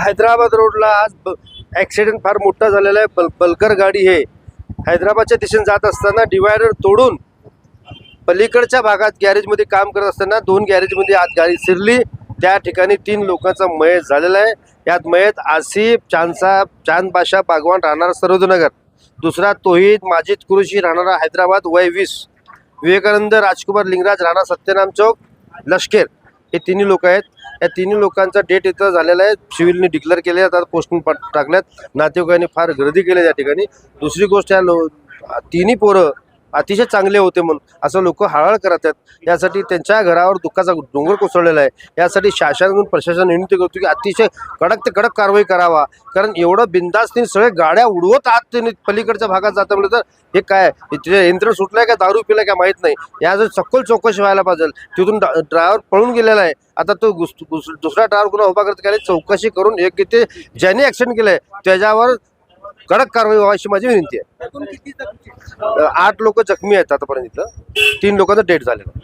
हैदराबाद रोडला आज ॲक्सिडेंट फार मोठा झालेला आहे. बल बलकर गाडी हे. हैदराबादच्या दिशेने जात असताना डिवायडर तोडून पलीकडच्या भागात गॅरेजमध्ये काम करत असताना दोन गॅरेजमध्ये आत गाडी शिरली. त्या ठिकाणी तीन लोकांचा मयत झालेला आहे. यात मयत आसिफ चांदसाब चांद बाशा बागवान राहणारा सरोदनगर दुसरा तोहीद माजिद कुरुशी राहणारा हैदराबाद वय वीस विवेकानंद राजकुमार लिंगराज राणा सत्यनाम चौक लष्कर. हे तिन्ही लोक आहेत. या तिन्ही लोकांचा डेट इथं झालेला आहे. सिव्हिलने डिक्लेअर केले आता पोस्टिंग टाकल्यात नातेवाईकांनी फार गर्दी केली त्या ठिकाणी. दुसरी गोष्ट या लो तिन्ही पोरं अतिशय चांगले होते म्हणून. असं लोक हळहळ करत आहेत. यासाठी त्यांच्या घरावर दुःखाचा डोंगर कोसळलेला आहे. यासाठी शासनाकडून प्रशासन विनंती करतो की अतिशय कडक ते कडक कारवाई करावा. कारण एवढं बिंदास सगळे गाड्या उडवत आत त्यांनी पलीकडच्या भागात जातं म्हणलं तर हे काय? तिथे यंत्र सुटलंय का? दारू पिलाय का? माहीत नाही. या जर सखोल चौकशी व्हायला पाहिजे. तिथून ड्रायव्हर पळून गेलेला आहे. आता तो गुस- दुसरा ड्रायव्हर कुणा उभा करत? काय चौकशी करून एक ते ज्याने ऍक्सिडेंट आहे त्याच्यावर कडक कारवाई व्हावी अशी माझी विनंती आहे. आठ लोक जखमी आहेत आतापर्यंत इथं. तीन लोकांचा डेट झालेला.